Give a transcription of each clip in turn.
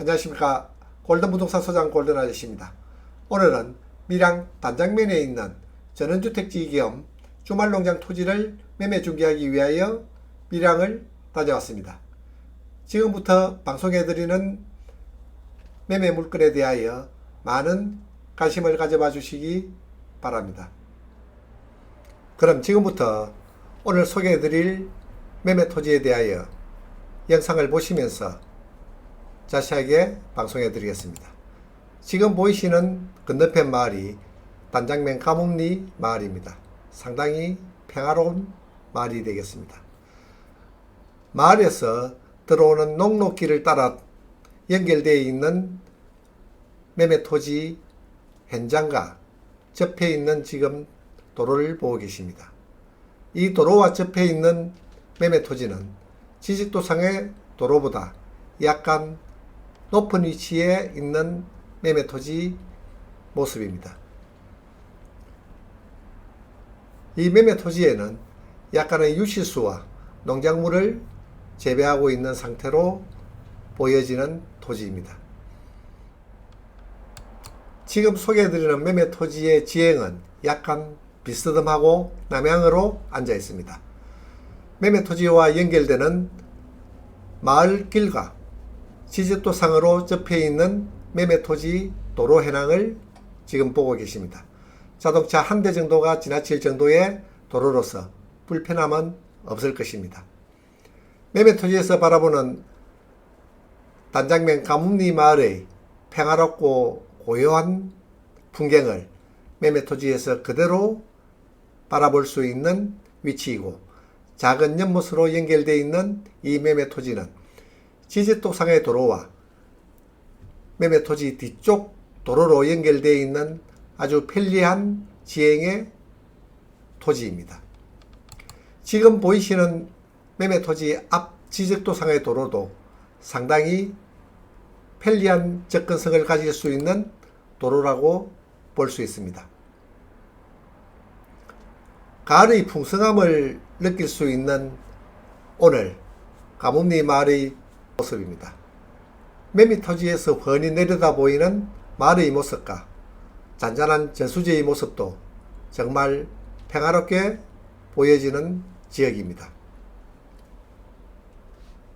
안녕하십니까 골든부동산 소장 골든 아저씨입니다. 오늘은 밀양 단장면에 있는 전원주택지 겸 주말농장 토지를 매매 중개하기 위하여 밀양을 다녀왔습니다. 지금부터 방송해드리는 매매 물건에 대하여 많은 관심을 가져봐 주시기 바랍니다. 그럼 지금부터 오늘 소개해드릴 매매 토지에 대하여 영상을 보시면서 자세하게 방송해 드리겠습니다. 지금 보이시는 건너편 마을이 단장면 가뭄리 마을입니다. 상당히 평화로운 마을이 되겠습니다. 마을에서 들어오는 농로길을 따라 연결되어 있는 매매 토지 현장과 접해 있는 지금 도로를 보고 계십니다. 이 도로와 접해 있는 매매 토지는 지식도상의 도로보다 약간 높은 위치에 있는 매매 토지 모습입니다. 이 매매 토지에는 약간의 유실수와 농작물을 재배하고 있는 상태로 보여지는 토지입니다. 지금 소개해드리는 매매 토지의 지형은 약간 비스듬하고 남향으로 앉아 있습니다. 매매 토지와 연결되는 마을 길과 지적도상으로 접해 있는 매매 토지 도로 해낭을 지금 보고 계십니다. 자동차 한 대 정도가 지나칠 정도의 도로로서 불편함은 없을 것입니다. 매매 토지에서 바라보는 단장면 가뭄리 마을의 평화롭고 고요한 풍경을 매매 토지에서 그대로 바라볼 수 있는 위치이고 작은 연못으로 연결되어 있는 이 매매 토지는 지지독상의 도로와 매매 토지 뒤쪽 도로로 연결되어 있는 아주 편리한 지행의 토지입니다. 지금 보이시는 매매 토지 앞 지적도상의 도로도 상당히 편리한 접근성을 가질 수 있는 도로라고 볼 수 있습니다. 가을의 풍성함을 느낄 수 있는 오늘 가뭄리 마을의 모습입니다. 매미 토지에서 훤히 내려다 보이는 마을의 모습과 잔잔한 저수지의 모습도 정말 평화롭게 보여지는 지역입니다.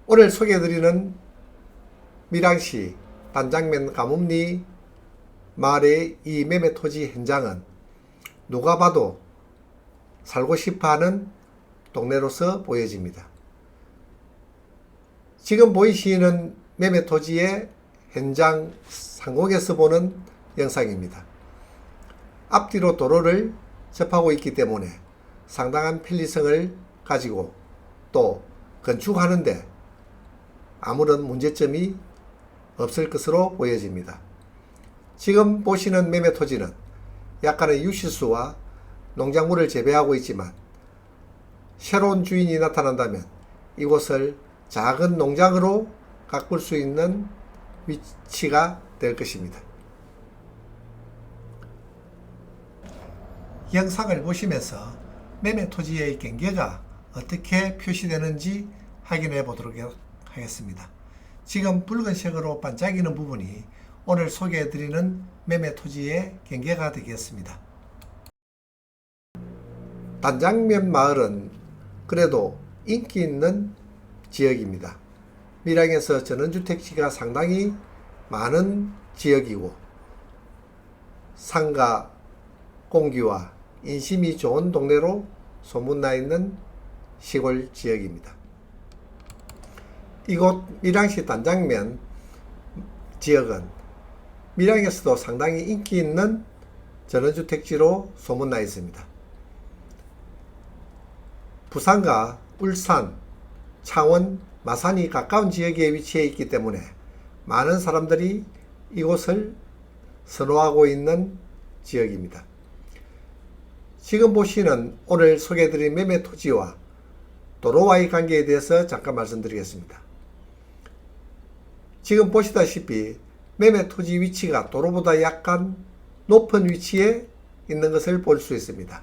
오늘 소개해드리는 밀양시 단장면 가뭄리 마을의 이 매매 토지 현장은 누가 봐도 살고 싶어 하는 동네로서 보여집니다. 지금 보이시는 매매 토지의 현장 상공에서 보는 영상입니다. 앞뒤로 도로를 접하고 있기 때문에 상당한 편리성을 가지고 또 건축하는데 아무런 문제점이 없을 것으로 보여집니다. 지금 보시는 매매 토지는 약간의 유실수와 농작물을 재배하고 있지만 새로운 주인이 나타난다면 이곳을 작은 농장으로 가꿀 수 있는 위치가 될 것입니다. 영상을 보시면서 매매 토지의 경계가 어떻게 표시되는지 확인해 보도록 하겠습니다. 지금 붉은색으로 반짝이는 부분이 오늘 소개해 드리는 매매 토지의 경계가 되겠습니다. 단장면 마을은 그래도 인기 있는 지역입니다. 밀양에서 전원주택지가 상당히 많은 지역이고 상가 공기와 인심이 좋은 동네로 소문나 있는 시골 지역입니다. 이곳 밀양시 단장면 지역은 밀양에서도 상당히 인기 있는 전원주택지로 소문나 있습니다. 부산과 울산, 창원, 마산이 가까운 지역에 위치해 있기 때문에 많은 사람들이 이곳을 선호하고 있는 지역입니다. 지금 보시는 오늘 소개해드린 매매 토지와 도로와의 관계에 대해서 잠깐 말씀드리겠습니다. 지금 보시다시피 매매 토지 위치가 도로보다 약간 높은 위치에 있는 것을 볼 수 있습니다.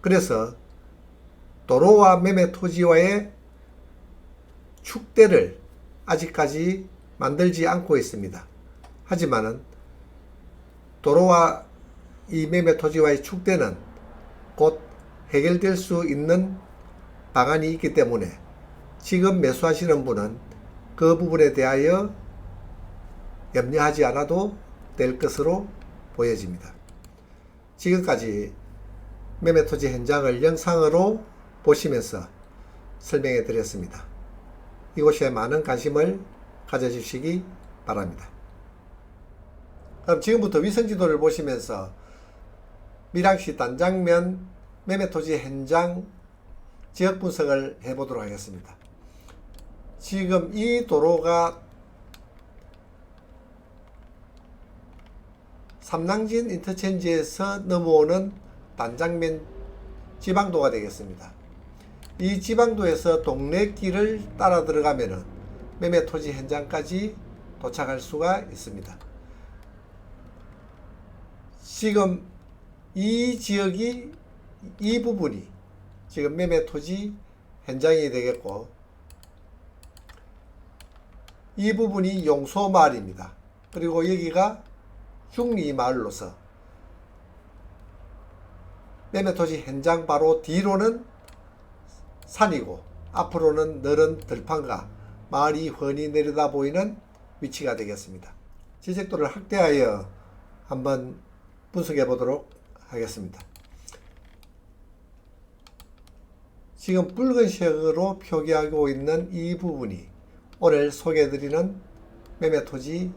그래서 도로와 매매 토지와의 축대를 아직까지 만들지 않고 있습니다. 하지만은 도로와 이 매매 토지와의 축대는 곧 해결될 수 있는 방안이 있기 때문에 지금 매수하시는 분은 그 부분에 대하여 염려하지 않아도 될 것으로 보여집니다. 지금까지 매매 토지 현장을 영상으로 보시면서 설명해 드렸습니다. 이곳에 많은 관심을 가져주시기 바랍니다. 그럼 지금부터 위성지도를 보시면서 밀양시 단장면 매매토지 현장 지역 분석을 해보도록 하겠습니다. 지금 이 도로가 삼낭진 인터체인지에서 넘어오는 단장면 지방도가 되겠습니다. 이 지방도에서 동네 길을 따라 들어가면은 매매 토지 현장까지 도착할 수가 있습니다. 지금 이 지역이 이 부분이 지금 매매 토지 현장이 되겠고 이 부분이 용소마을입니다. 그리고 여기가 중리마을로서 매매 토지 현장 바로 뒤로는 산이고 앞으로는 너른 들판과 마을이 훤히 내려다 보이는 위치가 되겠습니다. 지적도를 확대하여 한번 분석해 보도록 하겠습니다. 지금 붉은색으로 표기하고 있는 이 부분이 오늘 소개해 드리는 매매 토지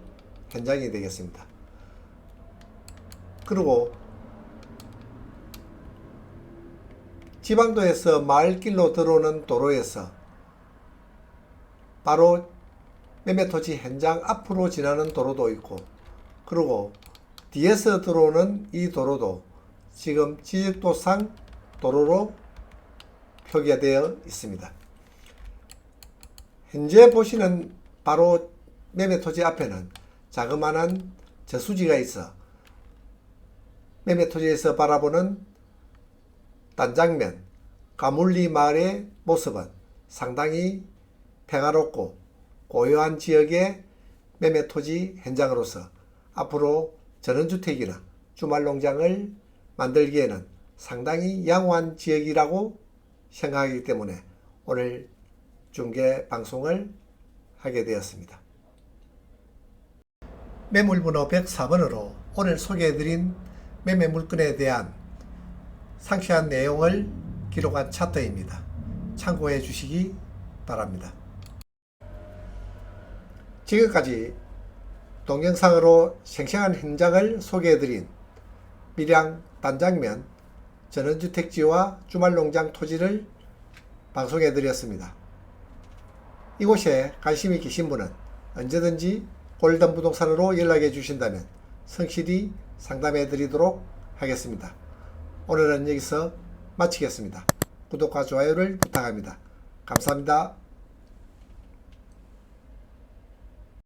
현장이 되겠습니다. 그리고 지방도에서 마을길로 들어오는 도로에서 바로 매매토지 현장 앞으로 지나는 도로도 있고 그리고 뒤에서 들어오는 이 도로도 지금 지적도상 도로로 표기가 되어 있습니다. 현재 보시는 바로 매매토지 앞에는 자그마한 저수지가 있어 매매토지에서 바라보는 단장면 가물리 마을의 모습은 상당히 평화롭고 고요한 지역의 매매 토지 현장으로서 앞으로 전원주택이나 주말 농장을 만들기에는 상당히 양호한 지역이라고 생각하기 때문에 오늘 중계 방송을 하게 되었습니다. 매물번호 104번으로 오늘 소개해드린 매매 물건에 대한 상세한 내용을 기록한 차트입니다. 참고해 주시기 바랍니다. 지금까지 동영상으로 생생한 현장을 소개해드린 밀양 단장면 전원주택지와 주말농장 토지를 방송해드렸습니다. 이곳에 관심이 계신 분은 언제든지 골든 부동산으로 연락해 주신다면 성실히 상담해 드리도록 하겠습니다. 오늘은 여기서 마치겠습니다. 구독과 좋아요를 부탁합니다. 감사합니다.